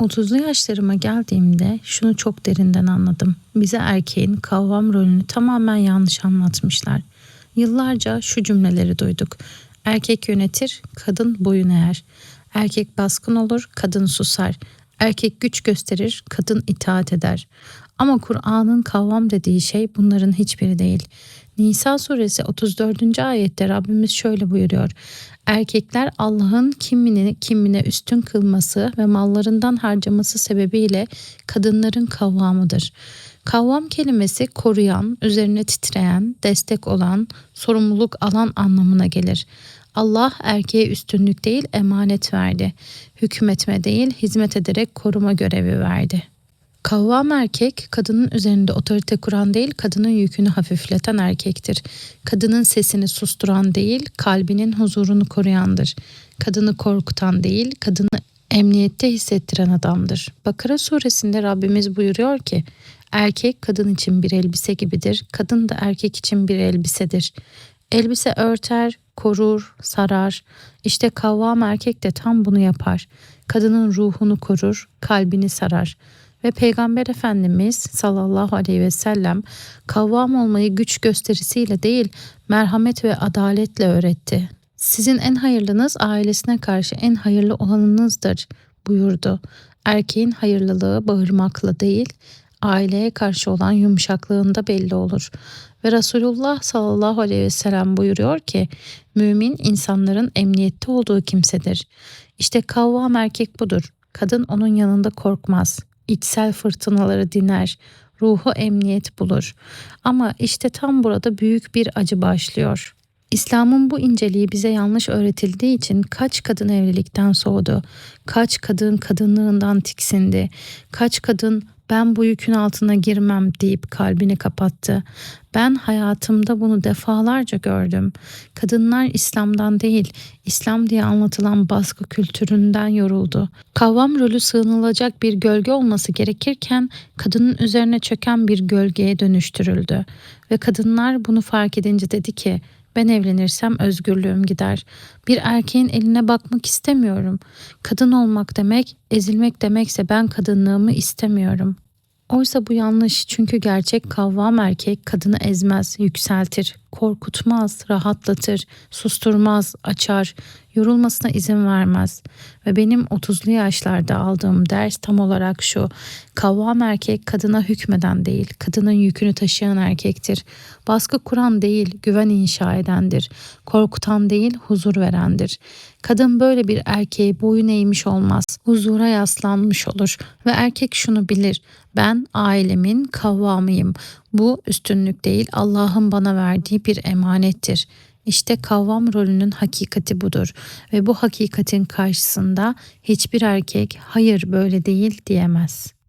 30'lu yaşlarıma geldiğimde şunu çok derinden anladım. Bize erkeğin kavvam rolünü tamamen yanlış anlatmışlar. Yıllarca şu cümleleri duyduk. Erkek yönetir, kadın boyun eğer. Erkek baskın olur, kadın susar. Erkek güç gösterir, kadın itaat eder. Ama Kur'an'ın kavvam dediği şey bunların hiçbiri değil. Nisa suresi 34. ayette Rabbimiz şöyle buyuruyor. Erkekler Allah'ın kimini kimine üstün kılması ve mallarından harcaması sebebiyle kadınların kavvamıdır. Kavvam kelimesi koruyan, üzerine titreyen, destek olan, sorumluluk alan anlamına gelir. Allah erkeğe üstünlük değil emanet verdi. Hükmetme değil hizmet ederek koruma görevi verdi. Kavvam erkek kadının üzerinde otorite kuran değil kadının yükünü hafifleten erkektir. Kadının sesini susturan değil kalbinin huzurunu koruyandır. Kadını korkutan değil kadını emniyette hissettiren adamdır. Bakara suresinde Rabbimiz buyuruyor ki erkek kadın için bir elbise gibidir kadın da erkek için bir elbisedir. Elbise örter, korur, sarar. İşte kavvam erkek de tam bunu yapar. Kadının ruhunu korur, kalbini sarar.'' Ve Peygamber Efendimiz sallallahu aleyhi ve sellem kavvam olmayı güç gösterisiyle değil merhamet ve adaletle öğretti. Sizin en hayırlınız ailesine karşı en hayırlı olanınızdır buyurdu. Erkeğin hayırlılığı bağırmakla değil aileye karşı olan yumuşaklığında belli olur. Ve Resulullah sallallahu aleyhi ve sellem buyuruyor ki mümin insanların emniyette olduğu kimsedir. İşte kavvam erkek budur. Kadın onun yanında korkmaz içsel fırtınaları diner, ruhu emniyet bulur. Ama işte tam burada büyük bir acı başlıyor. İslam'ın bu inceliği bize yanlış öğretildiği için kaç kadın evlilikten soğudu, kaç kadın kadınlığından tiksindi, kaç kadın ben bu yükün altına girmem deyip kalbini kapattı. Ben hayatımda bunu defalarca gördüm. Kadınlar İslam'dan değil, İslam diye anlatılan baskı kültüründen yoruldu. Kavvam rolü sığınılacak bir gölge olması gerekirken kadının üzerine çöken bir gölgeye dönüştürüldü. Ve kadınlar bunu fark edince dedi ki ben evlenirsem özgürlüğüm gider. Bir erkeğin eline bakmak istemiyorum. Kadın olmak demek, ezilmek demekse ben kadınlığımı istemiyorum. Oysa bu yanlış çünkü gerçek kavvam erkek kadını ezmez, yükseltir, korkutmaz, rahatlatır, susturmaz, açar, yorulmasına izin vermez. Ve benim 30'lu yaşlarda aldığım ders tam olarak şu. Kavvam erkek kadına hükmeden değil, kadının yükünü taşıyan erkektir. Baskı kuran değil, güven inşa edendir. Korkutan değil, huzur verendir. Kadın böyle bir erkeğe boyun eğmiş olmaz, huzura yaslanmış olur ve erkek şunu bilir. Ben ailemin kavvamıyım. Bu üstünlük değil Allah'ın bana verdiği bir emanettir. İşte kavvam rolünün hakikati budur ve bu hakikatin karşısında hiçbir erkek hayır böyle değil diyemez.